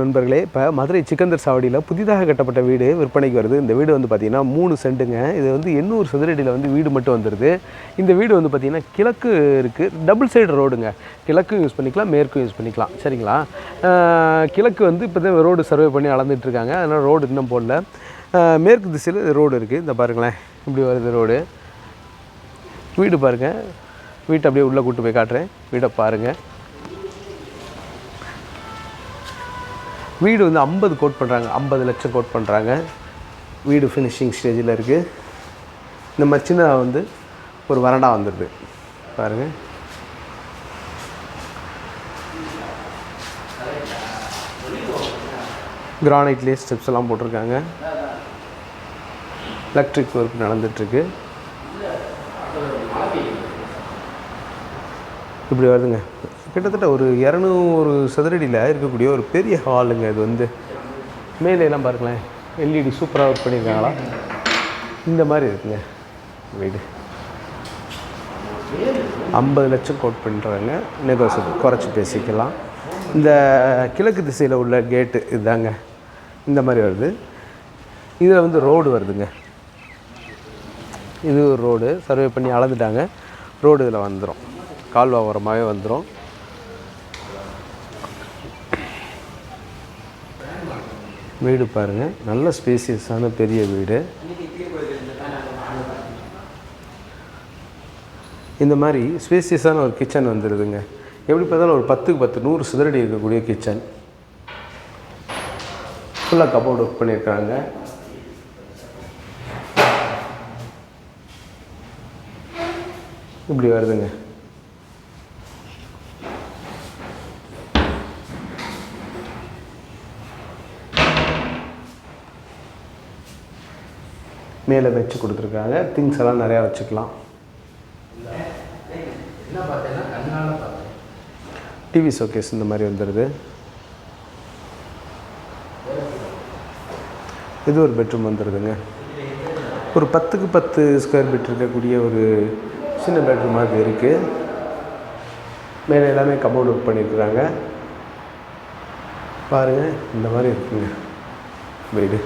நண்பர்களே இப்போ மதுரை சிக்கந்தர் சாவடியில் புதிதாக கட்டப்பட்ட வீடு விற்பனைக்கு வருது. இந்த வீடு வந்து பார்த்திங்கன்னா மூணு சென்ட்டுங்க இது வந்து எண்ணூறு சதுரடியில் வந்து வீடு மட்டும் வந்துடுது இந்த வீடு வந்து பார்த்திங்கன்னா கிழக்கு இருக்குது டபுள் சைடு ரோடுங்க. கிழக்கும் யூஸ் பண்ணிக்கலாம் மேற்கும் யூஸ் பண்ணிக்கலாம். சரிங்களா? கிழக்கு வந்து இப்போ தான் ரோடு சர்வே பண்ணி அளந்துட்டு இருக்காங்க. அதனால் ரோடு இன்னும் போடல. மேற்கு திசையில் ரோடு இருக்குது இந்த பாருங்களேன் இப்படி வருது ரோடு. வீடு பாருங்கள் வீட்டை அப்படியே உள்ளே கூட்டு போய் காட்டுறேன். வீடை பாருங்கள் வீடு வந்து ஐம்பது கோட் பண்ணுறாங்க ஐம்பது லட்சம் கோட் பண்ணுறாங்க வீடு ஃபினிஷிங் ஸ்டேஜில் இருக்குது இந்த மாதிரி சின்னதாக வந்து ஒரு வரண்டா வந்துடுது பாருங்கள் கிரானைட்லேயே ஸ்டெப்ஸ் எல்லாம் போட்டிருக்காங்க. எலக்ட்ரிக் ஒர்க் நடந்துட்டுருக்கு இப்படி வருதுங்க. கிட்டத்தட்ட ஒரு இரநூறு சதுரடியில் இருக்கக்கூடிய ஒரு பெரிய ஹாலுங்க இது வந்து. மேலே எல்லாம் பாருங்களேன் எல்இடி சூப்பராக ஒர்க் பண்ணியிருக்காங்களா? இந்த மாதிரி இருக்குங்க வீடு. ஐம்பது லட்சம் கோட் பண்ணுறாங்க நெகோசியபிள் குறைச்சி பேசிக்கலாம். இந்த கிழக்கு திசையில் உள்ள கேட்டு இதுதாங்க இந்த மாதிரி வருது. இதில் வந்து ரோடு வருதுங்க. இது ஒரு ரோடு சர்வே பண்ணி அளந்துட்டாங்க. ரோடு இதில் வந்துடும் கால்வா ஓரமாகவே வந்துடும் வீடு பாருங்கள் நல்ல ஸ்பேசியஸான பெரிய வீடு. இந்த மாதிரி ஸ்பேசியஸான ஒரு கிச்சன் வந்துடுதுங்க எப்படி பார்த்தாலும் ஒரு பத்துக்கு பத்து நூறு சிதறடி இருக்கக்கூடிய கிச்சன். ஃபுல்லாக கபோர்டு ஒர்க் பண்ணியிருக்காங்க இப்படி வருதுங்க. மேலே வச்சு கொடுத்துருக்காங்க. திங்ஸ் எல்லாம் நிறையா வச்சுக்கலாம். டிவி ஷோகேஸ் இந்த மாதிரி வந்துடுது இது ஒரு பெட்ரூம் வந்துடுதுங்க ஒரு பத்துக்கு பத்து ஸ்கொயர் ஃபீட் இருக்கக்கூடிய ஒரு சின்ன பெட்ரூமாக மாதிரி இருக்குது மேலே எல்லாமே கபோர்டு ஒர்க் பண்ணியிருக்கிறாங்க பாருங்கள் இந்த மாதிரி இருக்குங்க. வீடு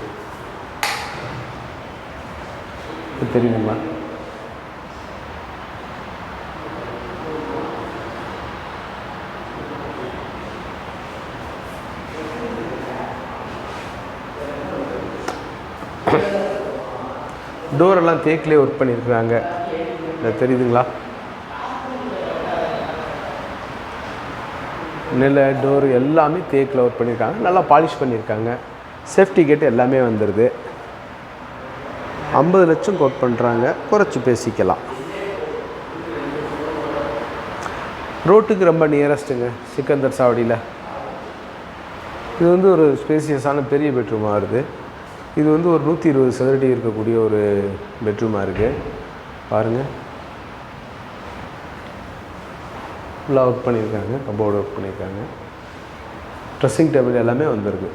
இது தெரியுதுங்களா டோரெல்லாம் தேக்கிலே ஒர்க் பண்ணியிருக்கிறாங்க. தெரியுதுங்களா? நில டோர் எல்லாமே தேக்கில் ஒர்க் பண்ணியிருக்காங்க. நல்லா பாலிஷ் பண்ணியிருக்காங்க. சேஃப்டி கேட் எல்லாமே வந்துடுது ஐம்பது லட்சம் கோட் பண்ணுறாங்க குறைச்சி பேசிக்கலாம். ரோட்டுக்கு ரொம்ப நியரஸ்ட்டுங்க சிக்கந்தர் சாவடியில். இது வந்து ஒரு ஸ்பேசியஸான பெரிய பெட்ரூமாக இருக்குது இது வந்து ஒரு நூற்றி இருபது சதுரடி இருக்கக்கூடிய ஒரு பெட்ரூமாக இருக்குது பாருங்கள் ஃபுல்லாக ஒர்க் பண்ணியிருக்காங்க கபோர்டு ஒர்க் பண்ணியிருக்காங்க. ட்ரெஸ்ஸிங் டேபிள் எல்லாமே வந்திருக்கு.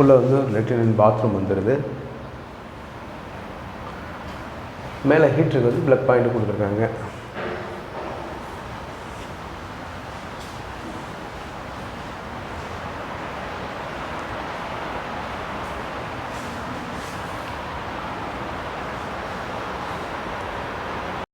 உள்ளே வந்து லெட்டினன் பாத்ரூம் வந்துடுது மேலே ஹீட்டருக்கு வந்து ப்ளக் பாயிண்ட் கொடுத்துருக்காங்க.